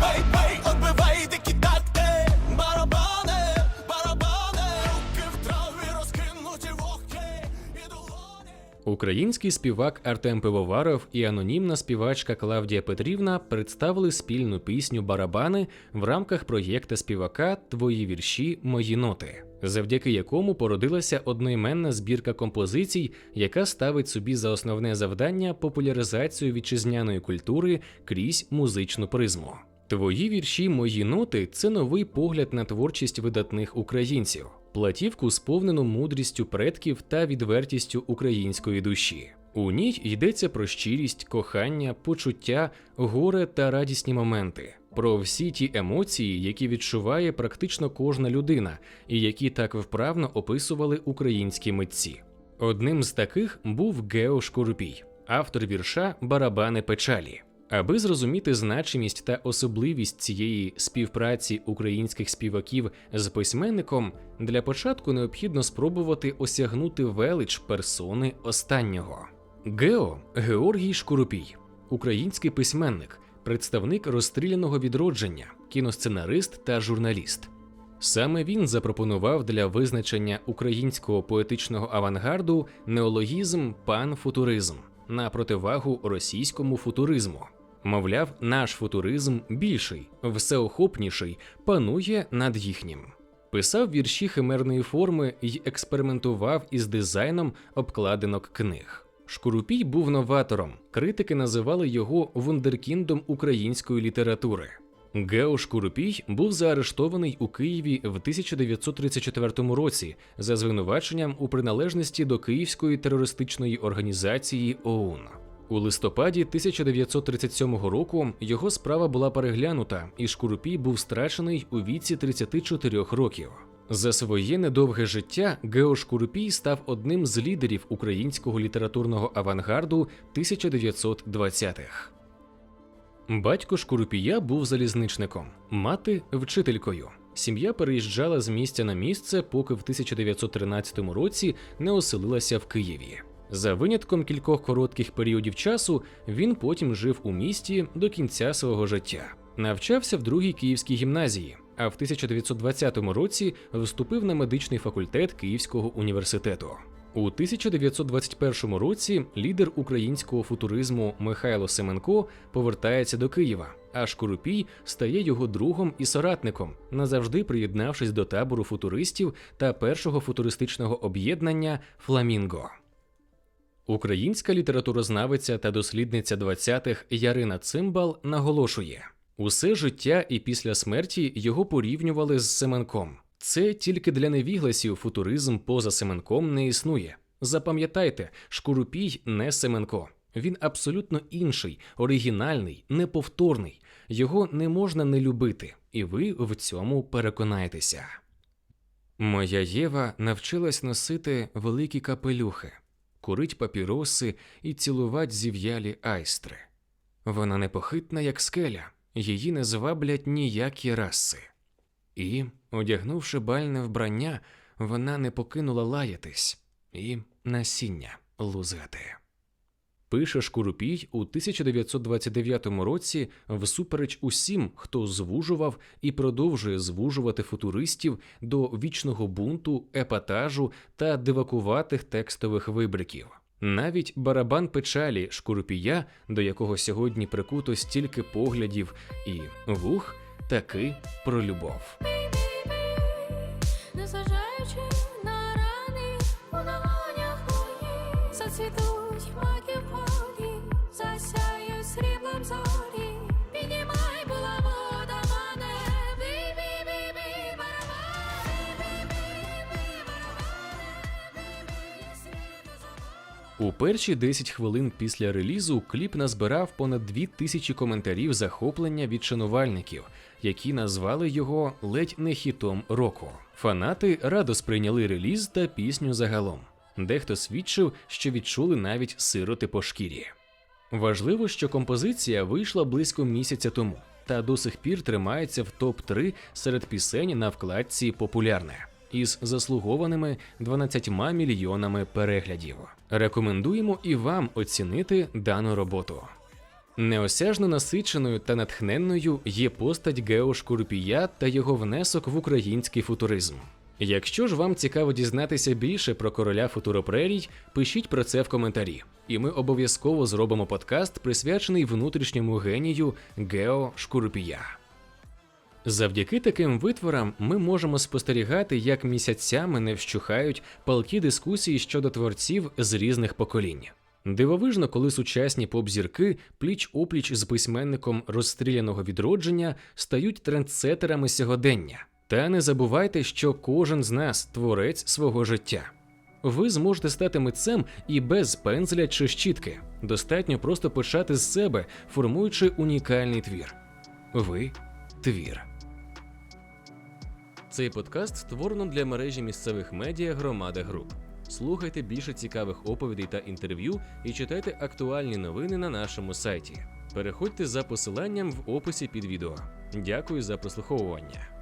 бей, бей, отбивай, дикі такти, розкинуті вогки. Український співак Артем Пивоваров і анонімна співачка Клавдія Петрівна представили спільну пісню Барабани в рамках проєкта співака Твої вірші, мої ноти. Завдяки якому породилася одноіменна збірка композицій, яка ставить собі за основне завдання популяризацію вітчизняної культури крізь музичну призму. Твої вірші, мої ноти це новий погляд на творчість видатних українців, платівку, сповнену мудрістю предків та відвертістю української душі. У ній йдеться про щирість, кохання, почуття, горе та радісні моменти, про всі ті емоції, які відчуває практично кожна людина, і які так вправно описували українські митці. Одним з таких був Гео Шкурупій, автор вірша Барабани печалі. Аби зрозуміти значимість та особливість цієї співпраці українських співаків з письменником, для початку необхідно спробувати осягнути велич персони останнього. Гео Георгій Шкурупій, український письменник, представник розстріляного відродження, кіносценарист та журналіст. Саме він запропонував для визначення українського поетичного авангарду неологізм панфутуризм на противагу російському футуризму. Мовляв, наш футуризм більший, всеохопніший, панує над їхнім. Писав вірші химерної форми і експериментував із дизайном обкладинок книг. Шкурупій був новатором. Критики називали його вундеркіндом української літератури. Гео Шкурупій був заарештований у Києві в 1934 році за звинуваченням у приналежності до Київської терористичної організації ОУН. У листопаді 1937 року його справа була переглянута, і Шкурупій був страчений у віці 34 років. За своє недовге життя Гео Шкурупій став одним з лідерів українського літературного авангарду 1920-х. Батько Шкурупія був залізничником, мати вчителькою. Сім'я переїжджала з місця на місце, поки в 1913 році не оселилася в Києві. За винятком кількох коротких періодів часу він потім жив у місті до кінця свого життя. Навчався в другій київській гімназії, а в 1920 році вступив на медичний факультет Київського університету. У 1921 році лідер українського футуризму Михайло Семенко повертається до Києва, а Шкурупій стає його другом і соратником, назавжди приєднавшись до табору футуристів та першого футуристичного об'єднання Фламінго. Українська літературознавиця та дослідниця 20-х Ярина Цимбал наголошує: усе життя і після смерті його порівнювали з Семенком. Це тільки для невігласів футуризм поза Семенком не існує. Запам'ятайте, Шкурупій не Семенко. Він абсолютно інший, оригінальний, неповторний. Його не можна не любити, і ви в цьому переконаєтеся. Моя Єва навчилась носити великі капелюхи, курить папіроси і цілувати зів'ялі айстри. Вона непохитна, як скеля, її не зваблять ніякі раси. І, одягнувши бальне вбрання, вона не покинула лаятись і насіння лузати. Пише Шкурупій у 1929 році всупереч усім, хто звужував і продовжує звужувати футуристів до вічного бунту, епатажу та дивакуватих текстових вибриків. Навіть барабан печалі Шкурупія, до якого сьогодні прикуто стільки поглядів і вух, таки про любов. Незважаючи на рани у долонях моїх, зорі. Піднімай булаву до мене, бі-бі-бі-бі. У перші 10 хвилин після релізу кліп назбирав понад 2 тисячі коментарів захоплення від шанувальників, які назвали його ледь не хітом року. Фанати радо сприйняли реліз та пісню загалом. Дехто свідчив, що відчули навіть сироти по шкірі. Важливо, що композиція вийшла близько місяця тому, та до сих пір тримається в топ-3 серед пісень на вкладці Популярне із заслугованими 12 мільйонами переглядів. Рекомендуємо і вам оцінити дану роботу. Неосяжно насиченою та натхненною є постать Гео Шкурпія та його внесок в український футуризм. Якщо ж вам цікаво дізнатися більше про короля футуропрерій, пишіть про це в коментарі, і ми обов'язково зробимо подкаст, присвячений внутрішньому генію Гео Шкурпія. Завдяки таким витворам ми можемо спостерігати, як місяцями не вщухають палкі дискусії щодо творців з різних поколінь. Дивовижно, коли сучасні поп-зірки пліч опліч з письменником розстріляного відродження стають трендсетерами сьогодення. Та не забувайте, що кожен з нас творець свого життя. Ви зможете стати митцем і без пензля чи щітки. Достатньо просто почати з себе, формуючи унікальний твір. Ви твір. Цей подкаст створено для мережі місцевих медіа Громада Груп. Слухайте більше цікавих оповідей та інтерв'ю і читайте актуальні новини на нашому сайті. Переходьте за посиланням в описі під відео. Дякую за прослуховування.